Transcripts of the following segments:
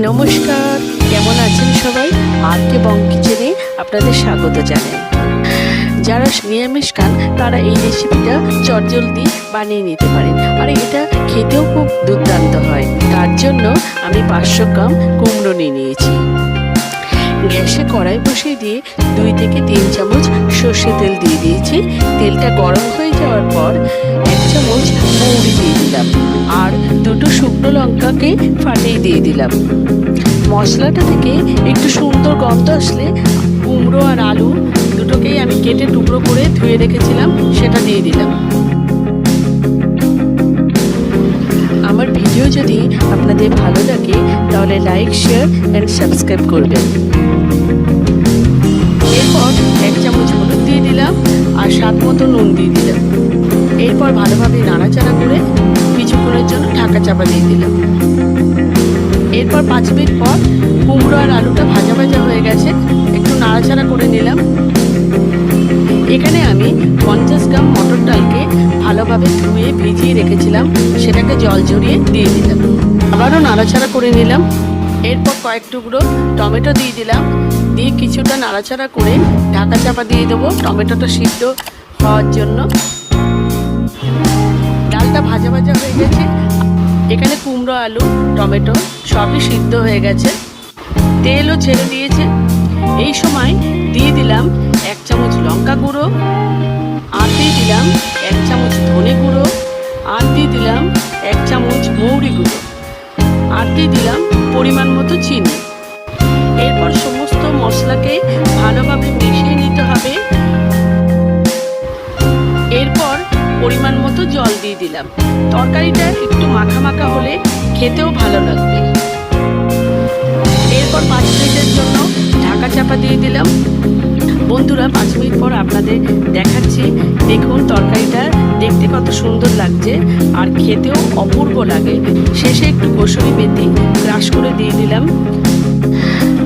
নমস্কার, কেমন আছেন সবাই? আরকে বং কিচেনে আপনাদের স্বাগত জানাই। যারা নিরামিষ খান, তারা এই রেসিপিটা চটজলদি বানিয়ে নিতে পারেন। আর এটা খেতেও খুব দুর্দান্ত হয়। তার জন্য আমি পাঁচশো গ্রাম কুমড়ো নিয়ে নিয়েছি। গ্যাসে কড়াই বসিয়ে দিয়ে দুই থেকে তিন চামচ সর্ষে তেল দিয়ে দিয়েছি। তেলটা গরম হয়ে যাওয়ার পর এক চামচ মৌরি দিয়ে দিলাম। আর দুটো শুকনো লঙ্কাকে ফাটিয়ে দিয়ে দিলাম। মশলাটা থেকে একটু সুন্দর গন্ধ আসলে কুমড়ো আর আলু দুটোকেই আমি কেটে টুকরো করে ধুয়ে রেখেছিলাম, সেটা দিয়ে দিলাম। আমার ভিডিও যদি আপনাদের ভালো লাগে, তাহলে লাইক শেয়ার অ্যান্ড সাবস্ক্রাইব করবেন। এরপর এক চামচ হলুদ দিয়ে দিলাম আর স্বাদ মতো নুন দিয়ে দিলাম। এরপর ভালোভাবে নাড়াচাড়া করে কিছুক্ষণের জন্য ঢাকা চাপা দিয়ে দিলাম। এরপর পাঁচ মিনিট পর কুমড়ো আর আলুটা ভাজা ভাজা হয়ে গেছে, একটু নাড়াচাড়া করে নিলাম। এখানে আমি পঞ্চাশ গ্রাম মটর ডালকে ভালোভাবে ধুয়ে ভিজিয়ে রেখেছিলাম, সেটাকে জল ঝরিয়ে দিয়ে দিলাম। আবারও নাড়াচাড়া করে নিলাম। এরপর কয়েক টুকরো টমেটো দিয়ে দিলাম। দিয়ে কিছুটা নাড়াচাড়া করে ঢাকা চাপা দিয়ে দেবো। টমেটোটা সিদ্ধ হওয়ার জন্য। ডালটা ভাজা ভাজা হয়ে গেছে। এখানে কুমড়ো, আলু, টমেটো সবই সিদ্ধ হয়ে গেছে। তেলও ছেড়ে দিয়েছে। এই সময় দিয়ে দিলাম এক চামচ লঙ্কা গুঁড়ো, আর দিয়ে দিলাম এক চামচ ধনে গুঁড়ো, আর দিয়ে দিলাম এক চামচ মৌরি গুঁড়ো, আর দিয়ে দিলাম পরিমাণ মতো চিনি। এরপর সমস্ত মশলাকে ভালোভাবে মিশিয়ে নিতে হবে। দিলাম। তরকারিটা একটু মাখা মাখা হলে খেতেও ভালো লাগবে। এরপর পাঁচ মিনিটের জন্য ঢাকা চাপা দিয়ে দিলাম। বন্ধুরা, পাঁচ মিনিট পর আপনাদের দেখাচ্ছি। দেখুন, তরকারিটা দেখতে কত সুন্দর লাগছে আর খেতেও অপূর্ব লাগে। শেষে একটু কসুরি মেথি ক্রাশ করে দিয়ে দিলাম।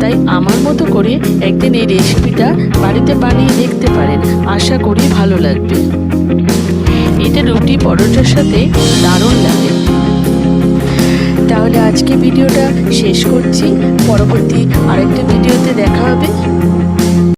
তাই আমার মতো করে একদিন এই রেসিপিটা বাড়িতে বানিয়ে দেখতে পারেন। আশা করি ভালো লাগবে। এটা রুটি পরোটার সাথে দারুণ লাগে। তাহলে আজকে ভিডিওটা শেষ করছি। পরবর্তী আরেকটা ভিডিওতে দেখা হবে।